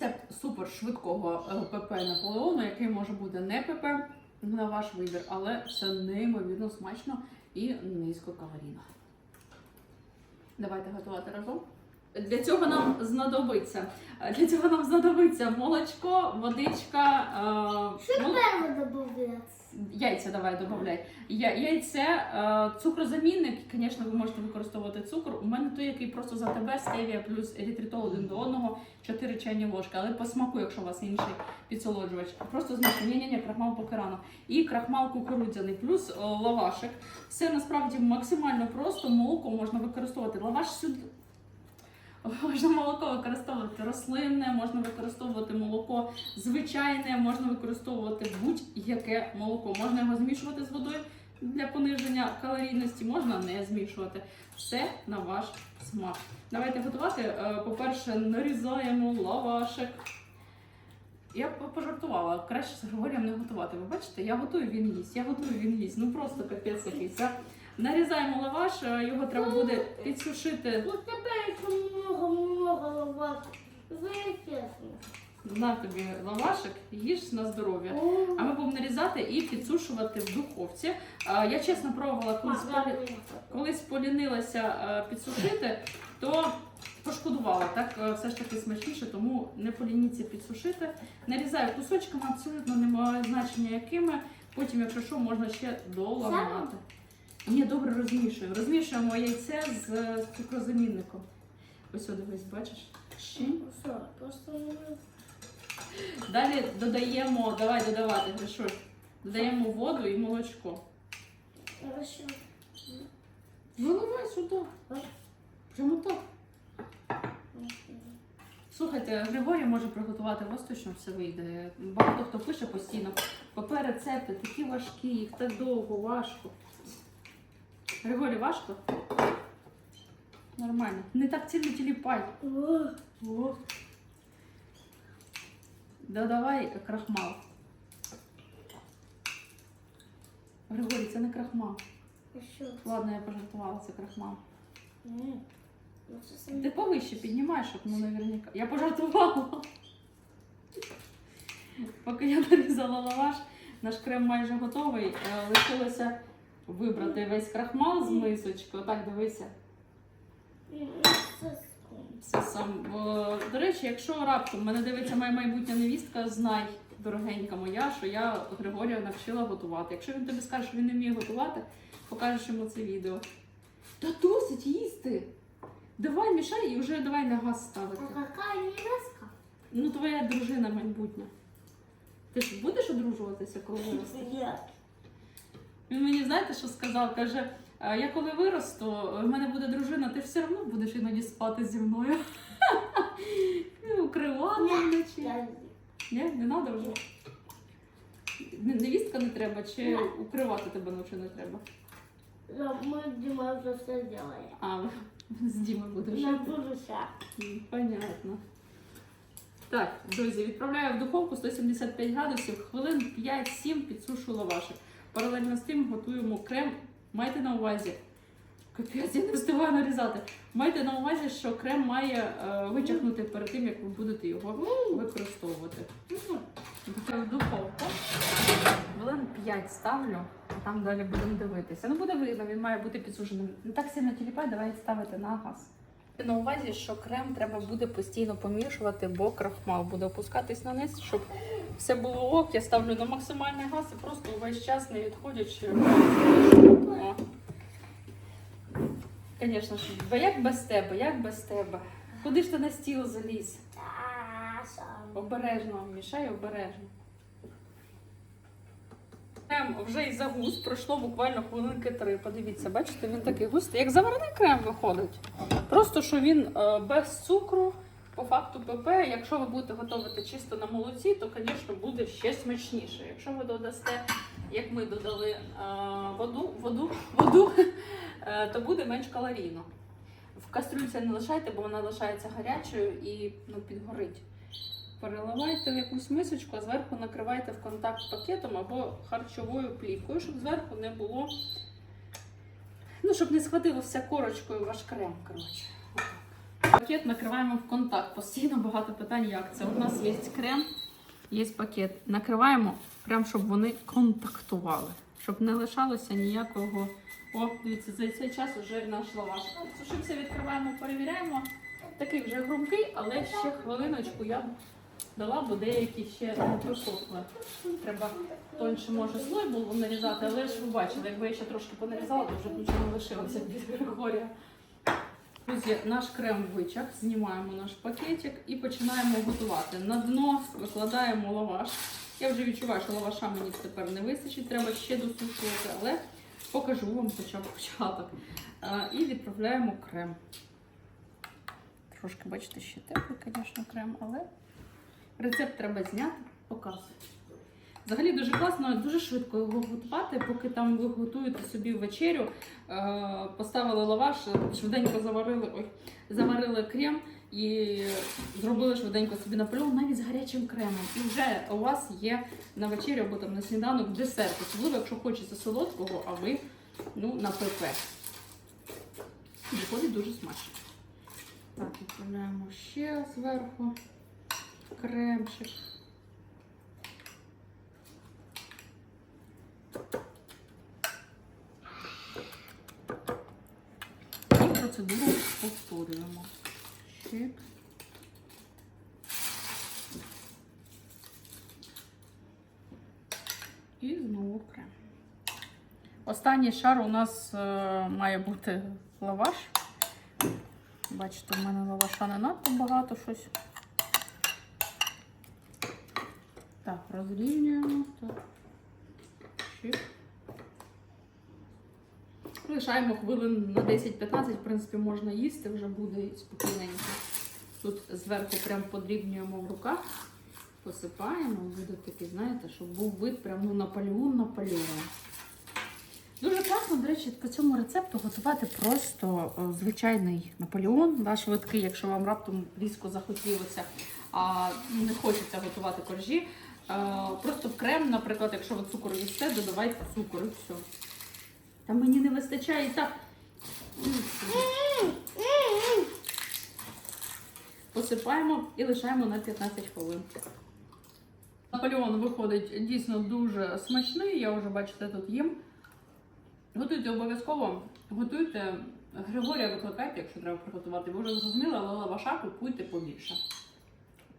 Рецепт супер швидкого е, ПП Наполеону, який може бути не ПП на ваш вибір, але це неймовірно смачно і низькокалорійно. Давайте готувати разом. Для цього нам знадобиться. Для цього нам знадобиться молочко, водичка, е, мол- добавляться. Яйця давай додай. Я, яйце, е, цукрозамінник, звісно, ви можете використовувати цукор. У мене той, який просто за тебе стевія плюс ерітритол один до одного, 4 чайні ложки. Але по смаку, якщо у вас інший підсолоджувач, просто. Ні, ні, ні, крахмал поки рано. І крахмал кукурудзяний, плюс е, лавашик. Все насправді максимально просто. Молоко можна використовувати. Лаваш сюди. Можна молоко використовувати рослинне, можна використовувати молоко звичайне, можна використовувати будь-яке молоко. Можна його змішувати з водою для пониження калорійності, можна не змішувати. Все на ваш смак. Давайте готувати. Е, По-перше, нарізаємо лавашик. Я пожартувала, краще з Григорієм не готувати. Ви бачите, я готую, він їсть, я готую, він їсть. Ну просто капець якийсь. Нарізаємо лаваш, е, його треба буде підсушити Вот тебе много-много лавак. Знаєте, чесно. На тобі лавашик, їж на здоров'я. А ми будемо нарізати і підсушувати в духовці. Я чесно пробувала, колись, полі... колись полінилася підсушити, то пошкодувала. Так все ж таки смачніше, тому не полініться підсушити. Нарізаю кусочками, абсолютно немає значення якими. Потім, якщо що, можна ще доламати. Ні, добре розмішуємо. Розмішуємо яйце з цукрозамінником. Ось дивись, бачиш? Ще. Що, просто Далі додаємо, давай додавати, Гришуль. Додаємо воду і молочко. Хорошо. Виливай сюди. Прямо так. Слухайте, Григорій може приготувати, вас все вийде. Багато хто пише постійно. ПП рецепти такі важкі, їх так довго, важко. Григорій, важко? Нормально. Не так сильно тіліпай. О. Додавай крахмал. Григорій, це не крахмал. що? Ладно, я пожартувала, це крахмал. Ні. Ну, це. Ти повище піднімаєш, щоб ну наверняка. Я пожартувала. Поки я нарізала лаваш, наш крем майже готовий. Е, Лишилося вибрати весь крахмал з мисочки. Отак дивися. Ні, ну, це Сам. Е, До речі, якщо раптом мене дивиться моя майбутня невістка, знай, дорогенька моя, що я Григорія навчила готувати. Якщо він тобі скаже, що він не вміє готувати, покажеш йому це відео. Та досить їсти! Давай мішай і вже давай на газ ставити. А яка невестка? Ну, твоя дружина майбутня. Ти ж будеш одружуватися, коли виростеш? Він мені знаєте, що сказав? Каже, «А я коли виросту, в мене буде дружина, ти все одно будеш іноді спати зі мною. Ну, Укривати вночі. Ні, не треба вже. Невістка не треба, чи укривати тебе ночі не треба. Да, Ми Дима вже все делає. А, з Діми будеш На жити. будущее. М, Понятно. Так, друзі, відправляю в духовку 175 градусів, хвилин 5-7 підсушую лавашик. Паралельно з тим готуємо крем. Майте на увазі. Капець, я не встигаю нарізати. Майте на увазі, що крем має е, вичахнути перед тим, як ви будете його використовувати. Духовку. Хвилин 5 ставлю, а там далі будемо дивитися. Ну буде видно, він має бути підсушеним. Не так сильно тіліпай, давай ставити на газ. На увазі, що крем треба буде постійно помішувати, бо крахмал буде опускатись на низ, щоб все було ок. Я ставлю на максимальний газ і просто увесь час не відходячи. Звісно ж, бо як без тебе, як без тебе? Куди ж ти на стіл заліз? Обережно, мішай обережно. Крем вже і загус, пройшло буквально хвилинки три. Подивіться, бачите, він такий густий, як заварний крем виходить. Просто що він е, без цукру, по факту ПП. Якщо ви будете готувати чисто на молоці, то, звісно, буде ще смачніше. Якщо ви додасте, як ми додали е, воду, воду, воду то буде менш калорійно. В кастрюльці не лишайте, бо вона лишається гарячою і ну, підгорить. Переливайте в якусь мисочку, а зверху накривайте в контакт пакетом або харчовою плівкою, щоб зверху не було. Ну, щоб не схватило все корочкою ваш крем. коротше. Пакет накриваємо в контакт. Постійно багато питань, як це. У нас є крем, є пакет. Накриваємо прям, щоб вони контактували, щоб не лишалося ніякого. О, дивіться, за цей час вже наш лаваш. Сушився, відкриваємо, перевіряємо. Такий вже грубкий, але ще хвилиночку я б дала, бо деякі ще не просохли. Треба тоньше може слой було нарізати, але ж ви бачили, якби я ще трошки понарізала, то вже б нічого не лишилося від Григорія. Друзі, наш крем вичах, знімаємо наш пакетик і починаємо готувати. На дно викладаємо лаваш. Я вже відчуваю, що лаваша мені тепер не вистачить, треба ще досушувати, але покажу вам хоча б початок. І відправляємо крем. Трошки, бачите, ще теплий, звісно, крем, але рецепт треба зняти, показую. Взагалі дуже класно, дуже швидко його готувати, поки там ви готуєте собі вечерю, е, поставили лаваш, швиденько заварили, ой, заварили крем і зробили швиденько собі наполеон навіть з гарячим кремом. І вже у вас є на вечерю або там на сніданок десерт, особливо, якщо хочеться солодкого, а ви ну, на ПП. Виходить дуже смачно. Так, відправляємо ще зверху кремчик. І процедуру повторюємо. Чик. І знову крем. Останній шар у нас е, має бути лаваш. Бачите, в мене лаваша не надто багато щось. Так, розрівнюємо. Так. Лишаємо хвилин на 10-15, в принципі, можна їсти, вже буде спокійненько. Тут зверху прям подрібнюємо в руках, посипаємо, буде такий, знаєте, щоб був вид прям ну, Наполеон Наполеон. Дуже класно, до речі, по цьому рецепту готувати просто е, звичайний Наполеон, да, швидкий, якщо вам раптом різко захотілося, а не хочеться готувати коржі. Е, Просто в крем, наприклад, якщо ви цукор їсте, додавайте цукор і все. Та мені не вистачає і так. Посипаємо і лишаємо на 15 хвилин. Наполеон виходить дійсно дуже смачний. Я вже бачите тут їм. Готуйте обов'язково, готуйте. Григорія викликайте, якщо треба приготувати. Ви вже зрозуміли, але лаваша купуйте побільше.